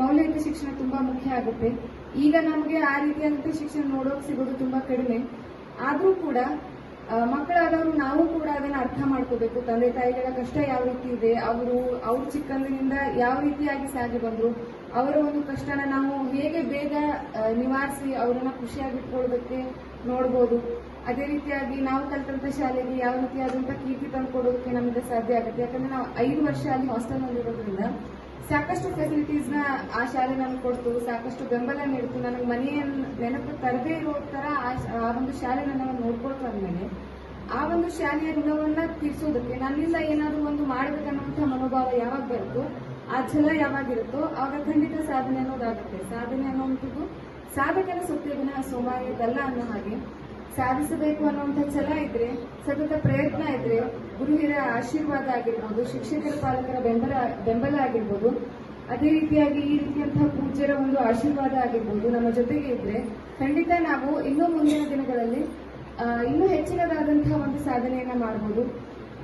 ಮೌಲ್ಯಯುತ ಶಿಕ್ಷಣ ತುಂಬಾ ಮುಖ್ಯ ಆಗುತ್ತೆ. ಈಗ ನಮಗೆ ಆ ರೀತಿಯಾದಂತಹ ಶಿಕ್ಷಣ ನೋಡೋಕೆ ಸಿಗೋದು ತುಂಬಾ ಕಡಿಮೆ. ಆದ್ರೂ ಕೂಡ ಮಕ್ಕಳಾದವರು ನಾವು ಕೂಡ ಅದನ್ನ ಅರ್ಥ ಮಾಡ್ಕೋಬೇಕು. ತಂದೆ ತಾಯಿಗಳ ಕಷ್ಟ ಯಾವ ರೀತಿ ಇದೆ, ಅವರು, ಅವ್ರ ಚಿಕ್ಕಂದಿನಿಂದ ಯಾವ ರೀತಿಯಾಗಿ ಸಾಗಿ ಬಂದ್ರು, ಅವರ ಒಂದು ಕಷ್ಟನ ನಾವು ಹೇಗೆ ಬೇಗ ನಿವಾರಿಸಿ ಅವರನ್ನ ಖುಷಿಯಾಗಿಟ್ಕೊಳ್ಳೋದಕ್ಕೆ ನೋಡ್ಬೋದು. ಅದೇ ರೀತಿಯಾಗಿ ನಾವು ಕಲ್ತಂತ ಶಾಲೆಗೆ ಯಾವ ರೀತಿಯಾದಂತಹ ಕೀರ್ತಿ ತಂದು ಕೊಡೋದಕ್ಕೆ ನಮಗೆ ಸಾಧ್ಯ ಆಗುತ್ತೆ. ಯಾಕಂದ್ರೆ ನಾವು ಐದು ವರ್ಷ ಅಲ್ಲಿ ಹಾಸ್ಟೆಲ್ನಲ್ಲಿ ಇರೋದ್ರಿಂದ ಸಾಕಷ್ಟು ಫೆಸಿಲಿಟೀಸ್ನ ಆ ಶಾಲೆ ನಮ್ಗೆ ಕೊಡ್ತು, ಸಾಕಷ್ಟು ಬೆಂಬಲ ನೀಡ್ತು. ನನಗೆ ಮನೆಯನ್ನು ನೆನಪು ತರದೇ ಇರೋ ತರ ಆ ಒಂದು ಶಾಲೆನ ನಾವು ನೋಡ್ಕೊಳ್ತು ಮೇಲೆ ಆ ಒಂದು ಶಾಲೆಯ ಋಣವನ್ನ ತೀರ್ಸೋದಕ್ಕೆ ನನ್ನಿಂದ ಏನಾದ್ರು ಒಂದು ಮಾಡ್ಬೇಕನ್ನುವಂತಹ ಮನೋಭಾವ ಯಾವಾಗ ಬರುತ್ತೋ, ಆ ಛಲ ಯಾವಾಗಿರುತ್ತೋ ಆಗ ಖಂಡಿತ ಸಾಧನೆ ಅನ್ನೋದಾಗುತ್ತೆ. ಸಾಧನೆ ಅನ್ನುವಂಥದ್ದು ಸಾಧಕನ ಸತ್ಯವಿನ ಸೋಮಾರಿಯದಲ್ಲ ಅನ್ನೋ ಹಾಗೆ ಸಾಧಿಸಬೇಕು ಅನ್ನುವಂಥ ಛಲ ಇದ್ರೆ, ಸತತ ಪ್ರಯತ್ನ ಇದ್ರೆ ಗುರುಹಿರ ಆಶೀರ್ವಾದ ಆಗಿರ್ಬೋದು, ಶಿಕ್ಷಕರ ಪಾಲಕರ ಬೆಂಬಲ ಬೆಂಬಲ ಆಗಿರ್ಬೋದು, ಅದೇ ರೀತಿಯಾಗಿ ಈ ರೀತಿಯಂತಹ ಪೂಜ್ಯರ ಒಂದು ಆಶೀರ್ವಾದ ಆಗಿರ್ಬೋದು ನಮ್ಮ ಜೊತೆಗೆ ಇದ್ರೆ, ಖಂಡಿತ ನಾವು ಇನ್ನೂ ಮುಂದಿನ ದಿನಗಳಲ್ಲಿ ಇನ್ನೂ ಹೆಚ್ಚಿನದಾದಂತಹ ಒಂದು ಸಾಧನೆಯನ್ನ ಮಾಡಬಹುದು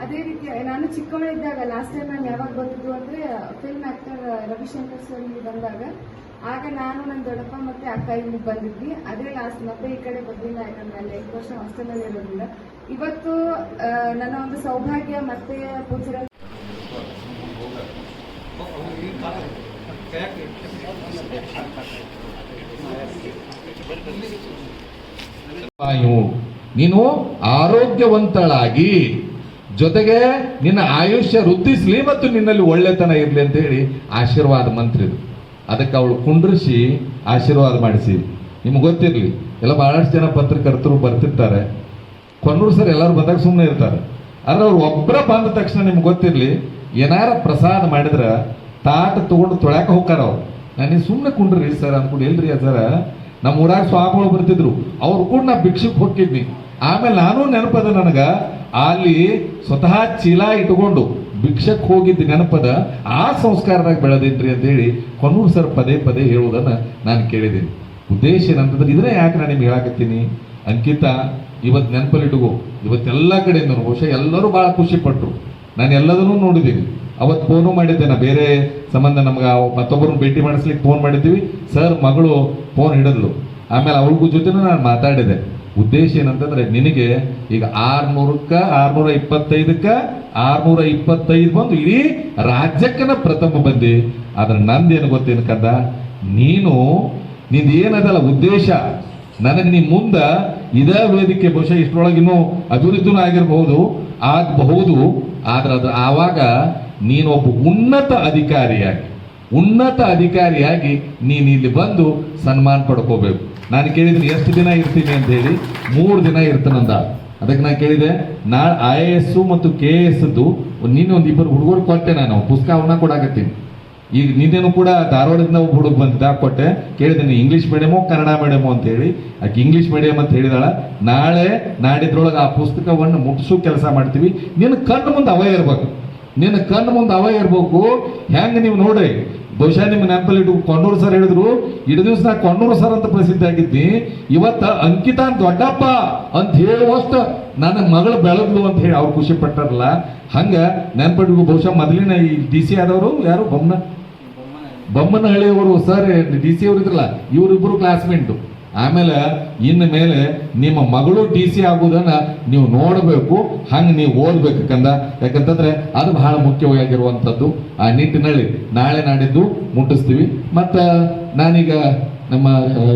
ಅದೇ ರೀತಿ, ನಾನು ಚಿಕ್ಕವಳಿದ್ದಾಗ ಲಾಸ್ಟ್ ಟೈಮ್ ನಾನು ಯಾವಾಗ ಬಂದಿದ್ದು ಅಂದ್ರೆ ಫಿಲ್ಮ್ ಆಕ್ಟರ್ ರವಿಶಂಕರ್ ಸರ್ ಇಲ್ಲಿ ಬಂದಾಗ ಆಗ ನಾನು ನನ್ನ ದೊಡ್ಡಪ್ಪ ಮತ್ತೆ ಅಕ್ಕ ಇಲ್ಲಿ ಬಂದಿದ್ವಿ. ಅದೇ ಲಾಸ್ಟ್ ಮತ್ತೆ ಈ ಕಡೆ ಬಂದಿಲ್ಲ, ಯಾಕಂದ್ರೆ ಅಲ್ಲಿ ಐದು ವರ್ಷ ಹಾಸ್ಟೆಲ್ ಇರೋದಿಲ್ಲ ಇವತ್ತು ನನ್ನ ಒಂದು ಸೌಭಾಗ್ಯ ಮತ್ತೆ ಪೂಜರ ನೀನು ಆರೋಗ್ಯವಂತಳಾಗಿ ಜೊತೆಗೆ ನಿನ್ನ ಆಯುಷ್ಯ ವೃದ್ಧಿಸ್ಲಿ ಮತ್ತು ನಿನ್ನಲ್ಲಿ ಒಳ್ಳೆತನ ಇರಲಿ ಅಂತ ಹೇಳಿ ಆಶೀರ್ವಾದ ಮಂತ್ರಿದು ಅದಕ್ಕೆ ಅವಳು ಕುಂಡ್ರಿಸಿ ಆಶೀರ್ವಾದ ಮಾಡಿಸಿ. ನಿಮ್ಗೆ ಗೊತ್ತಿರಲಿ, ಎಲ್ಲ ಬಹಳಷ್ಟು ಜನ ಪತ್ರಕರ್ತರು ಬರ್ತಿರ್ತಾರೆ. ಕೊನ್ನೂರು ಸರ್ ಎಲ್ಲರೂ ಬಂದಾಗ ಸುಮ್ಮನೆ ಇರ್ತಾರೆ. ಆದರೆ ಅವ್ರು ಒಬ್ಬರ ಬಂದ ತಕ್ಷಣ ನಿಮ್ಗೆ ಗೊತ್ತಿರಲಿ, ಏನಾರ ಪ್ರಸಾದ ಮಾಡಿದ್ರೆ ತಾಟ ತೊಗೊಂಡು ತೊಳ್ಯಾಕ ಹೋಗ್ತಾರ ಅವ್ರು. ನನಗೆ ಸುಮ್ಮನೆ ಕುಂಡ್ರಿ ಸರ್ ಅಂದ್ಕೊಂಡು ಎಲ್ರಿ ಸರ? ನಮ್ಮ ಊರಾಗ ಸ್ವಾಮಿಗಳು ಬರ್ತಿದ್ರು. ಅವ್ರು ಕೂಡ ನಾ ಭಿಕ್ಷಕ್ಕೆ ಹೋಗ್ತಿದ್ವಿ ಆಮೇಲೆ ನಾನು ನೆನಪದ ನನಗೆ, ಅಲ್ಲಿ ಸ್ವತಃ ಚೀಲ ಇಟ್ಕೊಂಡು ಭಿಕ್ಷಕ್ಕೆ ಹೋಗಿದ್ದ ನೆನಪದ ಆ ಸಂಸ್ಕಾರದಾಗ ಬೆಳೆದಿನ್ರಿ ಅಂತ ಹೇಳಿ ಕೊನ್ನೂರು ಸರ್ ಪದೇ ಪದೇ ಹೇಳುವುದನ್ನ ನಾನು ಕೇಳಿದ್ದೀನಿ. ಉದ್ದೇಶ ಏನಂತಂದ್ರೆ ಇದನ್ನೇ ಯಾಕೆ ನಾನು ನಿಮ್ಗೆ ಹೇಳಕತ್ತೀನಿ? ಅಂಕಿತ ಇವತ್ತು ನೆನಪಲ್ಲಿಟ್ಟುಗು ಇವತ್ತೆಲ್ಲ ಕಡೆಯಿಂದ ಬಹುಶಃ ಎಲ್ಲರೂ ಭಾಳ ಖುಷಿ ಪಟ್ರು. ನಾನು ಎಲ್ಲದನ್ನೂ ನೋಡಿದ್ದೀನಿ. ಅವತ್ತು ಫೋನು ಮಾಡಿದ್ದೆ, ನಾ ಬೇರೆ ಸಂಬಂಧ ನಮ್ಗೆ ಮತ್ತೊಬ್ಬರನ್ನ ಭೇಟಿ ಮಾಡಿಸ್ಲಿಕ್ಕೆ ಫೋನ್ ಮಾಡಿದ್ದೀವಿ. ಸರ್, ಮಗಳು ಫೋನ್ ಹಿಡಿದ್ಲು. ಆಮೇಲೆ ಅವ್ರಿಗೂ ಜೊತೆನೂ ನಾನು ಮಾತಾಡಿದೆ. ಉದ್ದೇಶ ಏನಂತಂದ್ರೆ ನಿನಗೆ ಈಗ ಆರ್ನೂರಕ್ಕ ಆರ್ನೂರ ಇಪ್ಪತ್ತೈದಕ್ಕ ಆರ್ನೂರ ಇಪ್ಪತ್ತೈದು ಬಂದು ಇಡೀ ರಾಜ್ಯಕ್ಕನ ಪ್ರಥಮ ಬಂದಿ. ಆದ್ರೆ ನಂದೇನು ಗೊತ್ತೇನು ಕಂದ? ನೀನು, ನಿಂದೇನದಲ್ಲ ಉದ್ದೇಶ? ನನಗೆ ನೀ ಮುಂದ ಇದೇ ವೇದಿಕೆ ಬಹುಶಃ ಇಷ್ಟರೊಳಗೆ ಇನ್ನೂ ಅಭಿವೃದ್ಧಿನೂ ಆಗಿರಬಹುದು, ಆಗಬಹುದು. ಆದ್ರೆ ಅದು ಆವಾಗ ನೀನು ಒಬ್ಬ ಉನ್ನತ ಅಧಿಕಾರಿಯಾಗಿ ಉನ್ನತ ಅಧಿಕಾರಿಯಾಗಿ ನೀನು ಇಲ್ಲಿ ಬಂದು ಸನ್ಮಾನ ಪಡ್ಕೋಬೇಕು. ನಾನು ಕೇಳಿದ್ದೀನಿ, ಎಷ್ಟು ದಿನ ಇರ್ತೀನಿ ಅಂತ ಹೇಳಿ. ಮೂರು ದಿನ ಇರ್ತಾನಂದ ಅದಕ್ಕೆ ನಾನು ಕೇಳಿದೆ ನಾಳೆ ಐ ಎ ಎಸ್ ಮತ್ತು ಕೆ ಎ ಎಸ್ದು ನೀನು ಒಂದು ಇಬ್ಬರು ಹುಡುಗರು ಕೊಟ್ಟೆ ನಾನು ಪುಸ್ತಕ ಅವನ್ನ ಕೊಡಾಕತ್ತೀನಿ ಈಗ ನೀನೇನು ಕೂಡ ಧಾರವಾಡದಿಂದ ಒಬ್ಬ ಹುಡುಗ ಬಂದಿದ್ದ, ಕೊಟ್ಟೆ. ಕೇಳಿದ್ದೀನಿ ಇಂಗ್ಲೀಷ್ ಮೀಡಿಯಮು ಕನ್ನಡ ಮೀಡಿಯಮು ಅಂತ ಹೇಳಿ. ಆಕೆ ಇಂಗ್ಲಿಷ್ ಮೀಡಿಯಮ್ ಅಂತ ಹೇಳಿದಾಳ. ನಾಳೆ ನಾಡಿದ್ರೊಳಗೆ ಆ ಪುಸ್ತಕವನ್ನು ಮುಗಿಸು ಕೆಲಸ ಮಾಡ್ತೀವಿ. ನಿನ್ನ ಕಣ್ಣು ಮುಂದೆ ಅವ ಇರಬೇಕು. ನಿನ್ನ ಕಣ್ಣು ಮುಂದೆ ಅವ ಇರಬೇಕು. ಹೆಂಗೆ ನೀವು ನೋಡ್ರಿ? ಬಹುಶಃ ನಿಮ್ಮ ನೆನಪಲ್ಲಿ ಕೊಂಡೂರು ಸರ್ ಹೇಳಿದ್ರು, ಇಡೀ ದಿವಸ ನಾ ಸರ್ ಅಂತ ಪ್ರಸಿದ್ಧ ಆಗಿದ್ದಿ, ಇವತ್ತ ಅಂಕಿತಾ ದೊಡ್ಡಪ್ಪ ಅಂತ ಹೇಳುವಷ್ಟು ನನ್ನ ಮಗಳು ಬೆಳಗ್ಲು ಅಂತ ಹೇಳಿ ಅವ್ರು ಖುಷಿ ಪಟ್ಟಾರಲ್ಲ. ಹಂಗ ನೆನಪಿಟ್ಟು ಬಹುಶಃ ಮೊದಲಿನ ಈ ಡಿ ಸಿ ಆದವರು ಯಾರು? ಬೊಮ್ಮನ? ಬೊಮ್ಮನಹಳ್ಳಿಯವರು, ಸರ್, ಡಿ ಸಿ ಅವರು ಇದ್ರಲ್ಲ ಇವರಿಬ್ಬರು ಕ್ಲಾಸ್ಮೇಟು ಆಮೇಲೆ ಇನ್ನು ಮೇಲೆ ನಿಮ್ಮ ಮಗಳು ಟಿ ಸಿ ಆಗುವುದನ್ನ ನೀವು ನೋಡಬೇಕು, ಹಂಗೆ ನೀವು ಓದ್ಬೇಕು ಕಂದ. ಯಾಕಂತಂದ್ರೆ ಅದು ಬಹಳ ಮುಖ್ಯವಾಗಿರುವಂಥದ್ದು ಆ ನಿಟ್ಟಿನಲ್ಲಿ ನಾಳೆ ನಾಡಿದ್ದು ಮುಟ್ಟಿಸ್ತೀವಿ. ಮತ್ತು ನಾನೀಗ ನಮ್ಮ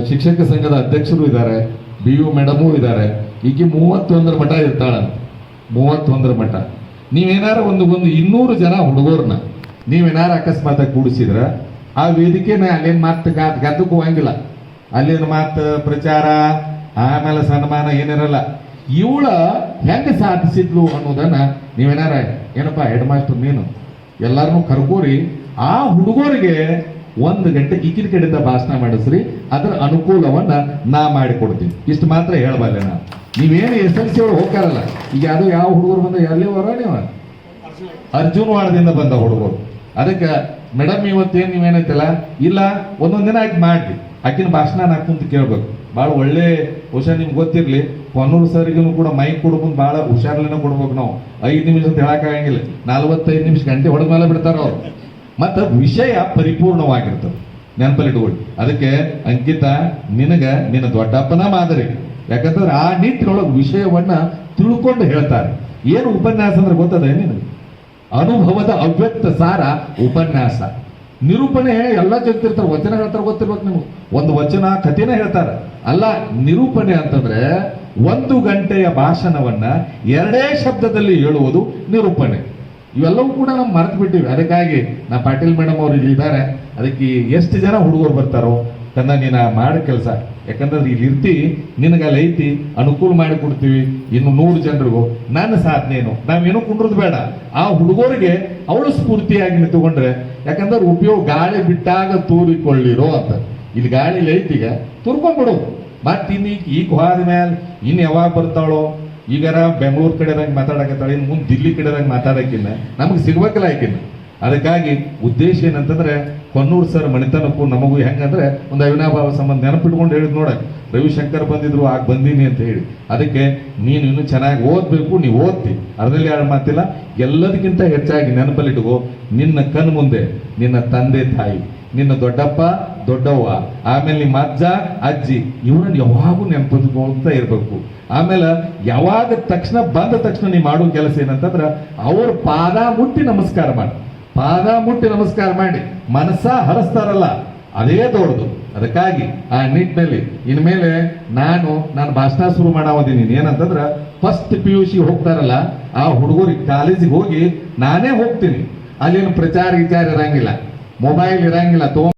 ಶಿಕ್ಷಕ ಸಂಘದ ಅಧ್ಯಕ್ಷರು ಇದ್ದಾರೆ, ಬಿ ಯು ಮೇಡಮೂ ಇದ್ದಾರೆ. ಈಗ ಮೂವತ್ತೊಂದರ ಮಠ ಇರ್ತಾಳಂತ. ಮೂವತ್ತೊಂದರ ಮಠ. ನೀವೇನಾರ ಒಂದು ಒಂದು ಇನ್ನೂರು ಜನ ಹುಡುಗರನ್ನ ನೀವೇನಾರ ಅಕಸ್ಮಾತಾಗಿ ಕೂಡಿಸಿದ್ರ, ಆ ವೇದಿಕೆನ ಅಲ್ಲೇನ್ ಮಾತು ಗದ್ದಕ್ಕೆ ಹೋಗಂಗಿಲ್ಲ. ಅಲ್ಲಿನ ಮಾತು, ಪ್ರಚಾರ, ಆಮೇಲೆ ಸನ್ಮಾನ ಏನಿರಲ್ಲ. ಇವಳ ಹೆಂಗೆ ಸಾಧಿಸಿದ್ಲು ಅನ್ನೋದನ್ನ ನೀವೇನಾರ ಏನಪ್ಪ ಹೆಡ್ ಮಾಸ್ಟರ್ ನೀನು ಎಲ್ಲಾರನ್ನೂ ಕರ್ಕೋರಿ, ಆ ಹುಡುಗರಿಗೆ ಒಂದು ಗಂಟೆ ಈಕಿನ ಕಡೆಯಿಂದ ಭಾಷಣ ಮಾಡಿಸ್ರಿ, ಅದರ ಅನುಕೂಲವನ್ನ ನಾ ಮಾಡಿಕೊಡ್ತೀನಿ. ಇಷ್ಟು ಮಾತ್ರ ಹೇಳಬಲ್ಲೆ ನಾನು. ನೀವೇನು ಎಸ್ ಎಲ್ ಸಿ ಒಳಗೆ ಹೋಗ್ತಾರಲ್ಲ, ಈಗ ಯಾವುದೋ ಯಾವ ಹುಡುಗರು ಬಂದ ಎಲ್ಲಿ ಹೊರ ನೀವು? ಅರ್ಜುನ್ ವಾಡದಿಂದ ಬಂದ ಹುಡುಗರು. ಅದಕ್ಕೆ, ಮೇಡಮ್, ಇವತ್ತೇನು ನೀವೇನೈತಲ್ಲ ಇಲ್ಲ, ಒಂದೊಂದು ದಿನ ಆಯ್ತು ಮಾಡ್ರಿ. ಆಕಿನ ಭಾಷಣ ನಾ ಕುಂತ ಕೇಳ್ಬೇಕು. ಭಾಳ ಒಳ್ಳೆ ಬಹುಶಃ ನಿಮ್ಗೆ ಗೊತ್ತಿರ್ಲಿ ಕೊನೂರು ಸರ್ಗೂ ಕೂಡ ಮೈಕ್ ಕೊಡ್ಕೊಂಡು ಭಾಳ ಹುಷಾರ್ಲಿನ ಕೊಡ್ಬೇಕು ನಾವು. ಐದು ನಿಮಿಷ ಅಂತ ಹೇಳಕ್ಕಾಗಂಗಿಲ್ಲ ನಲ್ವತ್ತೈದು ನಿಮಿಷ ಗಂಟೆ ಹೊಡೆದ ಮೇಲೆ ಬಿಡ್ತಾರ ಅವ್ರು. ಮತ್ತು ವಿಷಯ ಪರಿಪೂರ್ಣವಾಗಿರ್ತದೆ. ನೆನಪಲ್ಲಿಟ್ಕೊಳ್ಳಿ. ಅದಕ್ಕೆ ಅಂಕಿತ, ನಿನಗ ನಿನ್ನ ದೊಡ್ಡಪ್ಪನ ಮಾದರಿ. ಯಾಕಂತಂದ್ರೆ ಆ ನಿಟ್ಟಿನೊಳಗೆ ವಿಷಯವನ್ನ ತಿಳ್ಕೊಂಡು ಹೇಳ್ತಾರೆ. ಏನು ಉಪನ್ಯಾಸ ಅಂದ್ರೆ ಗೊತ್ತದ ನಿನಗೆ? ಅನುಭವದ ಅವ್ಯಕ್ತ ಸಾರ ಉಪನ್ಯಾಸ. ನಿರೂಪಣೆ ಎಲ್ಲ ಜಗತ್ತಿರ್ತಾರೆ ವಚನ ಹೇಳ್ತಾರೆ ಗೊತ್ತಿರ್ಬೇಕು ನಿಮ್ಗೆ. ಒಂದು ವಚನ ಕಥೆನೇ ಹೇಳ್ತಾರೆ. ಅಲ್ಲ, ನಿರೂಪಣೆ ಅಂತಂದ್ರೆ ಒಂದು ಗಂಟೆಯ ಭಾಷಣವನ್ನ ಎರಡೇ ಶಬ್ದದಲ್ಲಿ ಹೇಳುವುದು ನಿರೂಪಣೆ. ಇವೆಲ್ಲವೂ ಕೂಡ ನಾವು ಮರೆತು ಬಿಟ್ಟಿವಿ. ಅದಕ್ಕಾಗಿ ನಾ ಪಾಟೀಲ್ ಮೇಡಮ್ ಅವರು ಇಲ್ಲಿ ಇದ್ದಾರೆ. ಅದಕ್ಕೆ ಎಷ್ಟು ಜನ ಹುಡುಗರು ಬರ್ತಾರೋ, ತನ್ನ ನೀನ ಮಾಡೋ ಕೆಲಸ. ಯಾಕಂದ್ರೆ ಇಲ್ಲಿ ಇರ್ತಿ, ನಿನಗೆ ಅಲ್ಲಿ ಐತಿ, ಅನುಕೂಲ ಮಾಡಿ ಕೊಡ್ತೀವಿ. ಇನ್ನು ನೂರು ಜನರಿಗೂ, ನನ್ನ ಸಾಧನೇನು ನಾವೇನು ಕುಂಡ್ರದ್ ಬೇಡ. ಆ ಹುಡುಗರಿಗೆ ಅವಳು ಸ್ಫೂರ್ತಿಯಾಗಿ ನಿಂತುಕೊಂಡ್ರೆ, ಯಾಕಂದ್ರೆ ಉಪಯೋಗ ಗಾಳಿ ಬಿಟ್ಟಾಗ ತೂರಿಕೊಳ್ಳಿರೋ ಅಂತ. ಇಲ್ಲಿ ಗಾಳಿ ಲೈತಿಗ ತುರ್ಕೊಂಡ್ಬಿಡು ಮತ್ತೆ ಇನ್ನು ಈಗ ಈಗ ಹೋದ ಮೇಲೆ ಇನ್ನು ಯಾವಾಗ ಬರ್ತಾಳೋ? ಈಗಾರ ಬೆಂಗಳೂರು ಕಡೆದಾಗ ಮಾತಾಡಕತ್ತಾಳೆ, ಇನ್ನು ಮುಂದೆ ದಿಲ್ಲಿ ಕಡೆದಾಗ ಮಾತಾಡಕ್ಕಿನ್ನ ನಮಗೆ ಸಿಗ್ಬೇಕಲ್ಲ ಆಕಿನ್ನ ಅದಕ್ಕಾಗಿ ಉದ್ದೇಶ ಏನಂತಂದ್ರೆ ಕೊನ್ನೂರು ಸರ್ ಮಣಿತನಕ್ಕೂ ನಮಗೂ ಹೆಂಗಂದ್ರೆ ಒಂದು ಅವಿನಾಭಾವ ಸಂಬಂಧ ನೆನಪಿಟ್ಕೊಂಡು ಹೇಳಿದ್ ನೋಡ, ರವಿಶಂಕರ್ ಬಂದಿದ್ರು, ಆಗ ಬಂದೀನಿ ಅಂತ ಹೇಳಿ. ಅದಕ್ಕೆ ನೀನು ಇನ್ನು ಚೆನ್ನಾಗಿ ಓದ್ಬೇಕು ನೀವು ಓದ್ತಿ. ಅದರಲ್ಲಿ ಯಾರು ಮಾತಿಲ್ಲ? ಎಲ್ಲದಕ್ಕಿಂತ ಹೆಚ್ಚಾಗಿ ನೆನಪಲ್ಲಿಟ್ಕೋ, ನಿನ್ನ ಕಣ್ ಮುಂದೆ ನಿನ್ನ ತಂದೆ ತಾಯಿ, ನಿನ್ನ ದೊಡ್ಡಪ್ಪ, ದೊಡ್ಡವ್ವ, ಆಮೇಲೆ ನಿಮ್ಮ ಅಜ್ಜ, ಅಜ್ಜಿ, ಇವ್ರನ್ನ ಯಾವಾಗೂ ನೆನಪಿಟ್ಕೊಳ್ತಾ ಇರಬೇಕು. ಆಮೇಲೆ ಯಾವಾಗ ತಕ್ಷಣ ಬಂದ ತಕ್ಷಣ ನೀವು ಮಾಡೋ ಕೆಲಸ ಏನಂತಂದ್ರೆ ಅವ್ರ ಪಾದ ಮುಟ್ಟಿ ನಮಸ್ಕಾರ ಮಾಡಿ. ಪಾದ ಮುಟ್ಟಿ ನಮಸ್ಕಾರ ಮಾಡಿ, ಮನಸ್ಸ ಹರಸ್ತಾರಲ್ಲ, ಅದೇ ದೊಡ್ಡದು. ಅದಕ್ಕಾಗಿ ಆ ನಿಟ್ಟಿನಲ್ಲಿ, ಇನ್ಮೇಲೆ ನಾನು ನಾನು ಭಾಷಣ ಶುರು ಮಾಡಾವದೀನಿ. ಏನಂತಂದ್ರ ಫಸ್ಟ್ ಪಿ ಯು ಸಿ ಹೋಗ್ತಾರಲ್ಲ, ಆ ಹುಡುಗರಿಗೆ ಕಾಲೇಜಿಗೆ ಹೋಗಿ ನಾನೇ ಹೋಗ್ತೀನಿ. ಅಲ್ಲಿನ ಪ್ರಚಾರ ವಿಚಾರ ಇರಂಗಿಲ್ಲ. ಮೊಬೈಲ್ ಇರಂಗಿಲ್ಲ ತಗೊಂಡ್